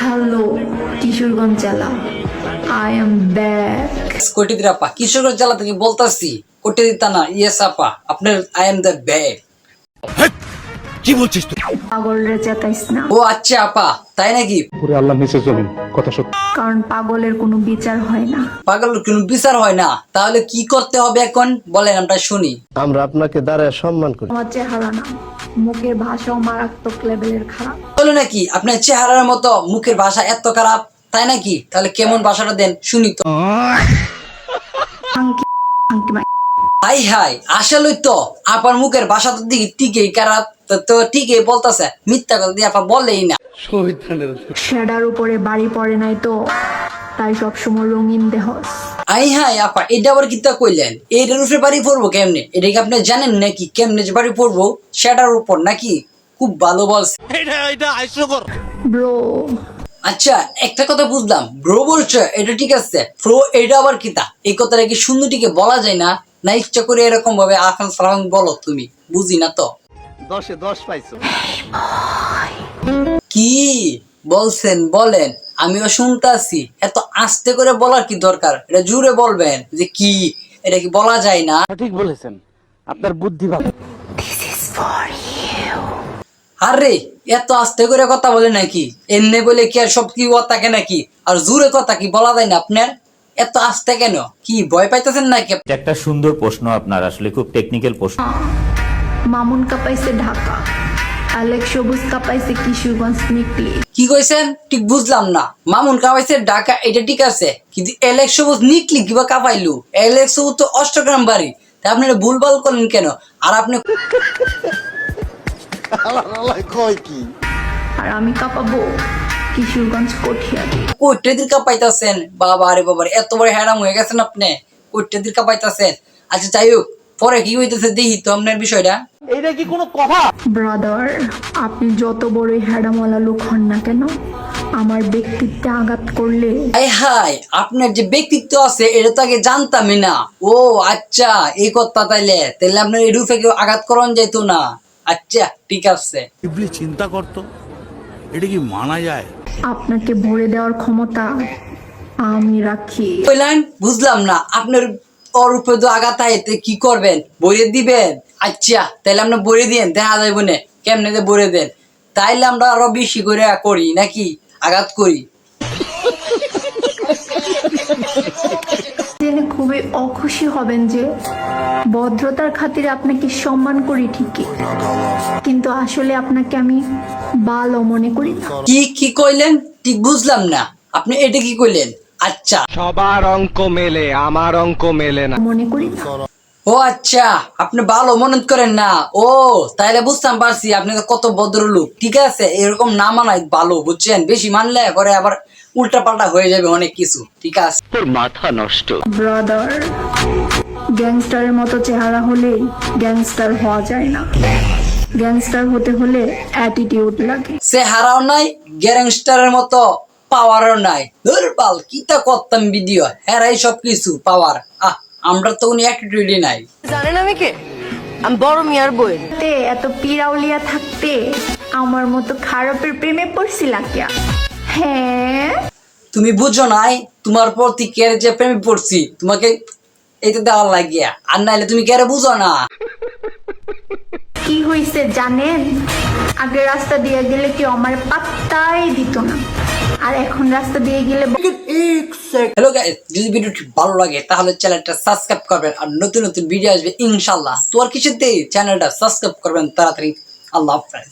Hello Kishoreganj জেলা I am back কোটি দিরা আপা কিশোরগঞ্জ জেলা থেকে বলতাছি কোটি দিতা না ইয়েস আপা আপনার আই এম দ্য ব্যাক কি বলছিস তুই? পাগল রে চেতাইস না। ও আচ্ছা আপা তাই নাকি? পুরো আল্লাহ নিচে জমিন কথা সত্য। কারণ পাগলের কোনো বিচার হয় না। পাগল কোনো বিচার হয় না। তাহলে কি করতে হবে এখন? বলেন আমরা শুনি। আমরা আপনাকে দাঁড়ায় সম্মান করি। আমার চেহারা না। মুখের ভাষাও মারাত্মক লেভেলের খারাপ। বলো নাকি? আপনার চেহারার মতো মুখের ভাষা এত খারাপ তাই নাকি? তাহলে কেমন ভাষাটা দেন শুনি তো। আঙ্কি আঙ্কি মাই হাই হাই আসলেই তো আপার মুখের ভাষা তো দিকে টিকেই খারাপ তো ঠিকই বলতেছে মিথ্যা কথা দিয়ে আপা বলেই না। শ্যাডার উপরে বাড়ি পড়ে নাই তো তাই সবসময় রঙিন দেহ। আই হাই আপা এটা আবার কিতা কইলেন? এইটার উপরে বাড়ি পড়ব কেমনে? এটা কি আপনি জানেন নাকি কেমনে যে বাড়ি পড়ব? সেটার উপর নাকি? খুব ভালো বলছে। এটা এটা হাস্যকর। ব্রো। আচ্ছা একটা কথা বুঝলাম। ব্রো বলছো এটা ঠিক আছে। ফ্রো এটা আবার কিতা এই কথাটা কি সুন্দরটিকে বলা যায় না? না ইচ্ছা করে এরকম ভাবে আফান সালাম বলো তুমি বুঝি না তো। দশে দশ পাইছো। কি? বলছেন বলেন আমিও শুনতাছি। এত আস্তে করে বলার কি দরকার? এটা জুড়ে বলবেন যে কি? এটা কি বলা যায় না? ঠিক বলেছেন। আপনার বুদ্ধি ভালো। আরে এত আস্তে করে কথা বলে নাকি? এমনি বলে কি আর সব কি ও থাকে নাকি? আর জোরে কথা কি বলা যায় না আপনার? এত আস্তে কেন? কি ভয় পাইতেছেন নাকি? এটা একটা সুন্দর প্রশ্ন আপনার আসলে খুব টেকনিক্যাল প্রশ্ন। মামুন কাপাইছে ঢাকা আলেক সবুজ কাপাইছে কিশোরগঞ্জ নিকলি। কি কইছেন? ঠিক বুঝলাম না। মামুন কামাইছে ঢাকা এটা ঠিক আছে। কিন্তু এলেক্স সবুজ নিকলি কিবা কাপাইলু? এলেক্স সবুজ তো অষ্টগ্রাম বাড়ি। তা আপনি ভুলভাল করলেন কেন? আর আপনি কয় কি? আর আমি কাপাবো। কিশোরগঞ্জ কঠিয়াদি কোটে দিন কাপাইতাছেন বাবা আরে বাবা এত বড় হ্যাডাম হয়ে গেছেন আপনি। কোটে দিন কাপাইতাছেন আচ্ছা যাই হোক পরে কি হইতেছে দেখি তো আপনার বিষয়টা। এইটা কি কোনো কথা? ব্রাদার আপনি যত বড়ই হ্যাডামওয়ালা লোক হন না কেন আমার ব্যক্তিত্বে আঘাত করলে হাই হাই আপনার যে ব্যক্তিত্ব আছে এটা তো আগে জানতামই না। ও আচ্ছা এই কথা তাইলে। তাইলে আপনার এই রূপে কেউ আঘাত করন যেত না। আচ্ছা ঠিক আছে। ইবলি চিন্তা করতো? এটা কি মানা যায়? আপনাকে ভরে দেওয়ার ক্ষমতা আমি রাখি। কইলেন, বুঝলাম না। আপনার ওর উপরে তো আঘাত এতে কি করবেন? বইয়ে দিবেন? আচ্ছা তাইলে আপনি বইয়ে দিন দেখা যাইব না। কেমনে যে বইয়ে দেন? তাইলে আমরা আরও বেশি করে করি, নাকি? আঘাত করি। জেনে খুবই অখুশি হবেন যে ভদ্রতার খাতিরে আপনাকে সম্মান করি ঠিকই কিন্তু আসলে আপনাকে আমি ভালো মনে করি না। কি কি কইলেন? ঠিক বুঝলাম না। আপনি এটা কি কইলেন? আচ্ছা। সবার অঙ্ক মেলে আমার অঙ্ক মেলে না। মনে করি না। ও আচ্ছা আপনি ভালো মনে করেন না। ও তাইলে বুঝতাম পারছি আপনি তো কত ভদ্রলোক। ঠিক আছে এরকম না মানায় ভালো বুঝছেন? বেশি মানলে পরে আবার উল্টা পাল্টা হয়ে যাবে অনেক কিছু ঠিক আছে? তোর মাথা নষ্ট। ব্রাদার গ্যাংস্টারের মতো চেহারা হলেই গ্যাংস্টার হওয়া যায় না। গ্যাংস্টার হতে হলে অ্যাটিটিউড লাগে। সে হারাও নাই গ্যাংস্টারের মতো পাওয়ারও নাই। দুর্বল কিতা করতাম ভিডিও হেরাই সব কিছু পাওয়ার আহ আমরা তো উনি অ্যাটিটিউডই নাই। জানেন আমি কে? আমি বড় মিয়ার বই তে এত পিরাউলিয়া থাকতে আমার মতো খারাপের প্রেমে পড়ছিলাম কিয়া হ্যাঁ? তুমি বুঝো নাই তোমার প্রতি কে যে প্রেমে পড়ছি তোমাকে এইটা দেওয়ার লাগিয়া। আর নাইলে তুমি কে বুঝো না। কি জানেন? আগে রাস্তা দিয়ে গেলে কেউ আমার পাত্তাই দিত না। আর এখন রাস্তা দিয়ে গেলে হ্যালো গাইস যদি ভিডিওটি ভালো লাগে তাহলে চ্যানেলটা সাবস্ক্রাইব করবেন আর নতুন নতুন ভিডিও আসবে ইনশাল্লাহ তো আর কিছুতেই চ্যানেলটা সাবস্ক্রাইব করবেন তাড়াতাড়ি। আল্লাহ হাফেজ।